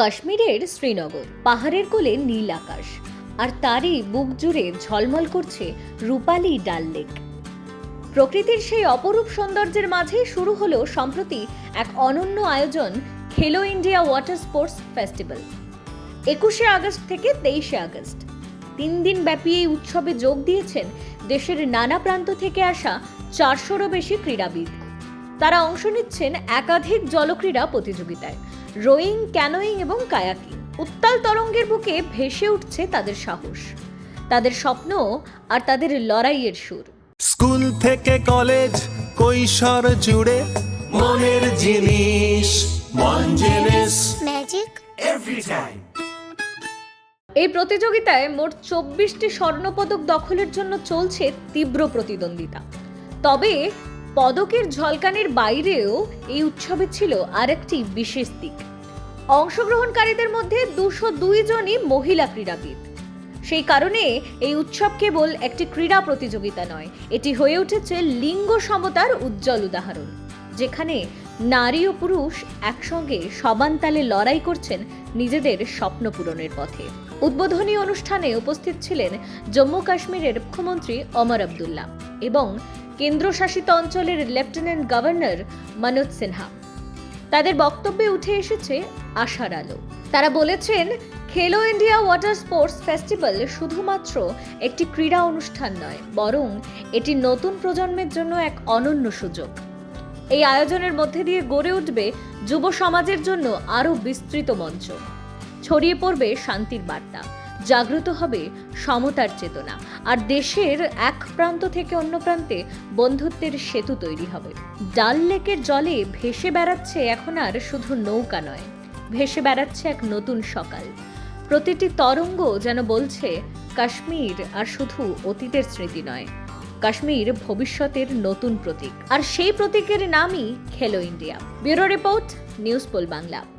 কাশ্মীরের শ্রীনগর, পাহাড়ের কোলে নীল আকাশ, আর তারই বুক জুড়ে ঝলমল করছে রূপালী ডাল লেক। প্রকৃতির সেই অপরূপ সৌন্দর্যের মাঝে শুরু হলো সম্প্রতি এক অনন্য আয়োজন Khelo India water sports festival. একুশে আগস্ট থেকে তেইশে আগস্ট। তিন দিন ব্যাপী এই উৎসবে যোগ দিয়েছেন দেশের নানা প্রান্ত থেকে আসা চারশোরও বেশি ক্রীড়াবিদ। তারা অংশ নিচ্ছেন একাধিক জলক্রীড়া প্রতিযোগিতায়। রোয়িং ক্যানোয়িং এবং কায়াকিং। উত্তাল তরঙ্গের বুকে ভেসে উঠছে তাদের সাহস। তাদের স্বপ্ন আর তাদের লড়াইয়ের সুর। স্কুল থেকে কলেজ কৈশোর জুড়ে মনের জিনিস মন জিনিস ম্যাজিক এই প্রতিযোগিতায় মোট চব্বিশটি স্বর্ণপদক দখলের জন্য চলছে তীব্র প্রতিদ্বন্দ্বিতা। তবে পদকের ঝলকানের বাইরেও এই উৎসবে ছিল আরেকটি বিশেষ দিক। অংশগ্রহণকারীদের মধ্যে দুশো দুই জনই মহিলা ক্রীড়াবিদ। সেই কারণে এই উৎসব কেবল একটি ক্রীড়া প্রতিযোগিতা নয়, এটি হয়ে উঠেছে লিঙ্গ সমতার উজ্জ্বল উদাহরণ, যেখানে নারী ও পুরুষ একসঙ্গে সমান তালে লড়াই করছেন নিজেদের স্বপ্ন পূরণের পথে। উদ্বোধনী অনুষ্ঠানে উপস্থিত ছিলেন জম্মু কাশ্মীরের মুখ্যমন্ত্রী অমর আবদুল্লাহ এবং কেন্দ্রশাসিত অঞ্চলের লেফটেন্যান্ট গভর্নর মনোজ সিনহা। তাদের বক্তব্যে উঠে এসেছে আশার আলো। তারা বলেছেন, খেলো ইন্ডিয়া ওয়াটার স্পোর্টস ফেস্টিভ্যাল শুধুমাত্র একটি ক্রীড়া অনুষ্ঠান নয়, বরং এটি নতুন প্রজন্মের জন্য এক অনন্য সুযোগ। এই আয়োজনের মধ্যে দিয়ে গড়ে উঠবে যুব সমাজের জন্য আরও বিস্তৃত মঞ্চ। ছড়িয়ে পড়বে শান্তির বার্তা। জাগ্রত হবে সমতার চেতনা। আর দেশের এক প্রান্ত থেকে অন্য প্রান্তে বন্ধুত্বের সেতু তৈরি হবে। ডাল লেকের জলে ভেসে বেড়াচ্ছে এখন আর শুধু নৌকা নয়, ভেসে বেড়াচ্ছে এক নতুন সকাল। প্রতিটি তরঙ্গ যেন বলছে, কাশ্মীর আর শুধু অতীতের স্মৃতি নয়, কাশ্মীর ভবিষ্যতের নতুন প্রতীক। আর সেই প্রতীকের নামই Khelo India. Bureau report, news pole Bangla.